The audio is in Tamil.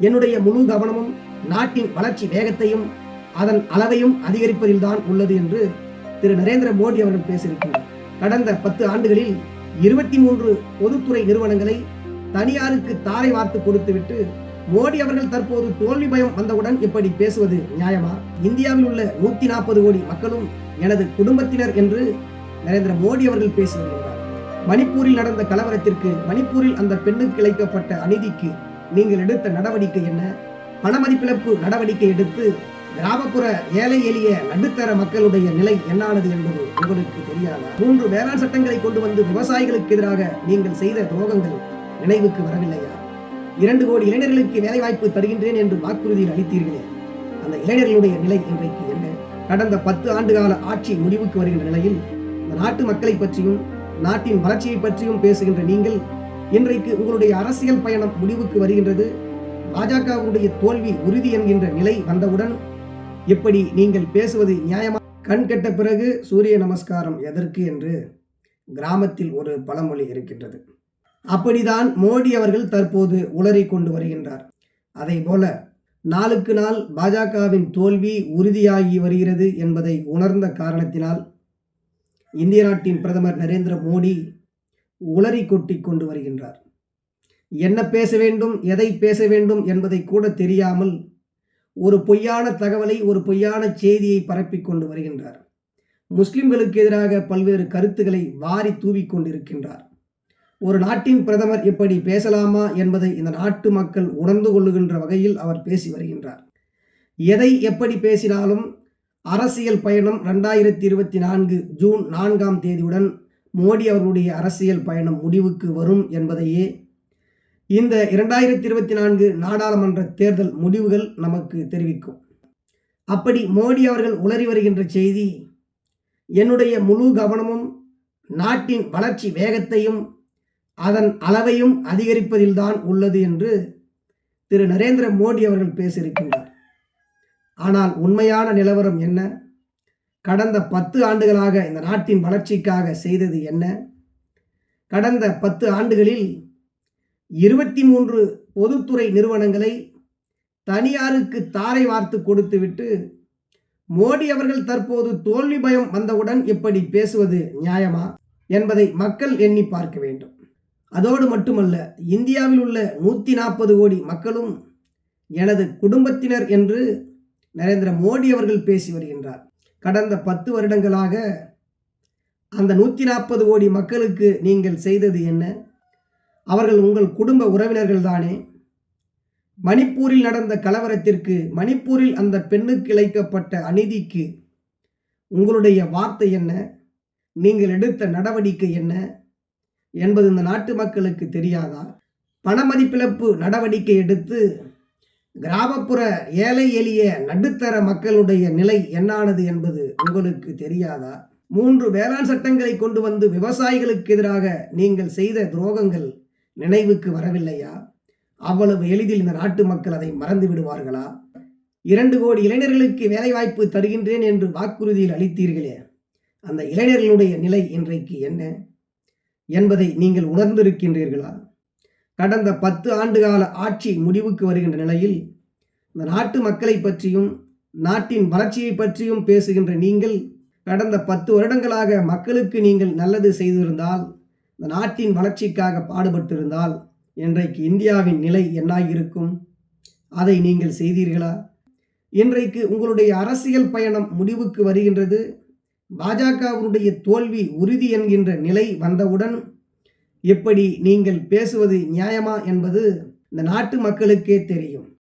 என்னுடைய முழு கவனமும் நாட்டின் வளர்ச்சி வேகத்தையும் அதன் அளவையும் அதிகரிப்பதில் தான் உள்ளது என்று திரு நரேந்திர மோடி அவர்கள் பேசியிருக்கிறார். கடந்த பத்து ஆண்டுகளில் இருபத்தி மூன்று பொதுத்துறை நிறுவனங்களை தனியாருக்கு தாரை வார்த்து கொடுத்துவிட்டு மோடி அவர்கள் தற்போது தோல்வி பயம் வந்தவுடன் இப்படி பேசுவது நியாயமா? இந்தியாவில் உள்ள நூத்தி நாற்பது கோடி மக்களும் எனது குடும்பத்தினர் என்று நரேந்திர மோடி அவர்கள் பேசி வருகிறார். மணிப்பூரில் நடந்த கலவரத்திற்கு மணிப்பூரில் அந்த பெண்ணுக்கு இழைக்கப்பட்ட அநீதிக்கு நீங்கள் எடுத்த நடவடிக்கை என்ன? பணமதிப்பிழப்பு நடவடிக்கை எடுத்து கிராமப்புற ஏழை எளிய நடுத்தர மக்களுடைய நிலை என்னானது என்பது உங்களுக்கு தெரியாதா? மூன்று வேளாண் சட்டங்களை கொண்டு வந்து விவசாயிகளுக்கு எதிராக நீங்கள் செய்த துரோகங்கள் நினைவுக்கு வரவில்லையா? இரண்டு கோடி இளைஞர்களுக்கு வேலைவாய்ப்பு தருகின்றேன் என்று வாக்குறுதியில் அளித்தீர்களே. அந்த இளைஞர்களுடைய நிலை இன்றைக்கு என்ன? கடந்த பத்து ஆண்டு கால ஆட்சி முடிவுக்கு வருகின்ற நிலையில் நாட்டு மக்களை பற்றியும் நாட்டின் வளர்ச்சியை பற்றியும் பேசுகின்ற நீங்கள் இன்றைக்கு உங்களுடைய அரசியல் பயணம் முடிவுக்கு வருகின்றது. பாஜகவுடைய தோல்வி உறுதி என்கின்ற நிலை வந்தவுடன் இப்படி நீங்கள் பேசுவது நியாயமா? கண் கெட்ட பிறகு சூரிய நமஸ்காரம் எதற்கு என்று கிராமத்தில் ஒரு பழமொழி இருக்கின்றது. அப்படிதான் மோடி அவர்கள் தற்போது உளறி கொண்டு வருகின்றார். அதை போல நாளுக்கு நாள் பாஜகவின் தோல்வி உறுதியாகி வருகிறது என்பதை உணர்ந்த காரணத்தினால் இந்திய நாட்டின் பிரதமர் நரேந்திர மோடி உளறி கொட்டி கொண்டு வருகின்றார். என்ன பேச வேண்டும் எதை பேச வேண்டும் என்பதை கூட தெரியாமல் ஒரு பொய்யான தகவலை ஒரு பொய்யான செய்தியை பரப்பிக் கொண்டு வருகின்றார். முஸ்லிம்களுக்கு எதிராக பல்வேறு கருத்துக்களை வாரி தூவி கொண்டிருக்கின்றார். ஒரு நாட்டின் பிரதமர் எப்படி பேசலாமா என்பதை இந்த நாட்டு மக்கள் உணர்ந்து கொள்ளுகின்ற வகையில் அவர் பேசி வருகின்றார். எதை எப்படி பேசினாலும் அரசியல் பயணம் ரெண்டாயிரத்தி இருபத்தி நான்கு ஜூன் நான்காம் தேதியுடன் மோடி அவர்களுடைய அரசியல் பயணம் முடிவுக்கு வரும் என்பதையே இந்த இரண்டாயிரத்தி இருபத்தி நான்கு நாடாளுமன்ற தேர்தல் முடிவுகள் நமக்கு தெரிவிக்கும். அப்படி மோடி அவர்கள் உளறி வருகின்ற செய்தி என்னுடைய முழு கவனமும் நாட்டின் வளர்ச்சி வேகத்தையும் அதன் அளவையும் அதிகரிப்பதில்தான் உள்ளது என்று திரு நரேந்திர மோடி அவர்கள் பேசியிருக்கின்றார். ஆனால் உண்மையான நிலவரம் என்ன? கடந்த பத்து ஆண்டுகளாக இந்த நாட்டின் வளர்ச்சிக்காக செய்தது என்ன? கடந்த பத்து ஆண்டுகளில் இருபத்தி மூன்று பொதுத்துறை நிறுவனங்களை தனியாருக்கு தாரை வார்த்து கொடுத்துவிட்டு மோடி அவர்கள் தற்போது தோல்வி பயம் வந்தவுடன் இப்படி பேசுவது நியாயமா என்பதை மக்கள் எண்ணி பார்க்க வேண்டும். அதோடு மட்டுமல்ல இந்தியாவில் உள்ள நூற்றி நாற்பது கோடி மக்களும் எனது குடும்பத்தினர் என்று நரேந்திர மோடி அவர்கள் பேசி வருகின்றார். கடந்த பத்து வருடங்களாக அந்த நூற்றி நாற்பது கோடி மக்களுக்கு நீங்கள் செய்தது என்ன? அவர்கள் உங்கள் குடும்ப உறவினர்கள் தானே? மணிப்பூரில் நடந்த கலவரத்திற்கு மணிப்பூரில் அந்த பெண்ணுக்கு இழைக்கப்பட்ட அநீதிக்கு உங்களுடைய வார்த்தை என்ன? நீங்கள் எடுத்த நடவடிக்கை என்ன? என்பது இந்த நாட்டு மக்களுக்கு தெரியாதா? பணமதிப்பிழப்பு நடவடிக்கை எடுத்து கிராமப்புற ஏழை எளிய நடுத்தர மக்களுடைய நிலை என்னானது என்பது உங்களுக்கு தெரியாதா? மூன்று வேளாண் சட்டங்களை கொண்டு வந்து விவசாயிகளுக்கு எதிராக நீங்கள் செய்த துரோகங்கள் நினைவுக்கு வரவில்லையா? அவ்வளவு எளிதில் இந்த நாட்டு மக்கள் அதை மறந்து விடுவார்களா? இரண்டு கோடி இளைஞர்களுக்கு வேலைவாய்ப்பு தருகின்றேன் என்று வாக்குறுதியில் அளித்தீர்களே. அந்த இளைஞர்களுடைய நிலை இன்றைக்கு என்ன என்பதை நீங்கள் உணர்ந்திருக்கின்றீர்களா? கடந்த பத்து ஆண்டுகால ஆட்சி முடிவுக்கு வருகின்ற நிலையில் இந்த நாட்டு மக்களை பற்றியும் நாட்டின் வளர்ச்சியை பற்றியும் பேசுகின்ற நீங்கள் கடந்த பத்து வருடங்களாக மக்களுக்கு நீங்கள் நல்லது செய்திருந்தால் இந்த நாட்டின் வளர்ச்சிக்காக பாடுபட்டிருந்தால் இன்றைக்கு இந்தியாவின் நிலை என்னாகியிருக்கும் அதை நீங்கள் செய்தீர்களா? இன்றைக்கு உங்களுடைய அரசியல் பயணம் முடிவுக்கு வருகின்றது. பாஜகவினுடைய தோல்வி உறுதி என்கின்ற நிலை வந்தவுடன் எப்படி நீங்கள் பேசுவது நியாயமா என்பது இந்த நாட்டு மக்களுக்கே தெரியும்.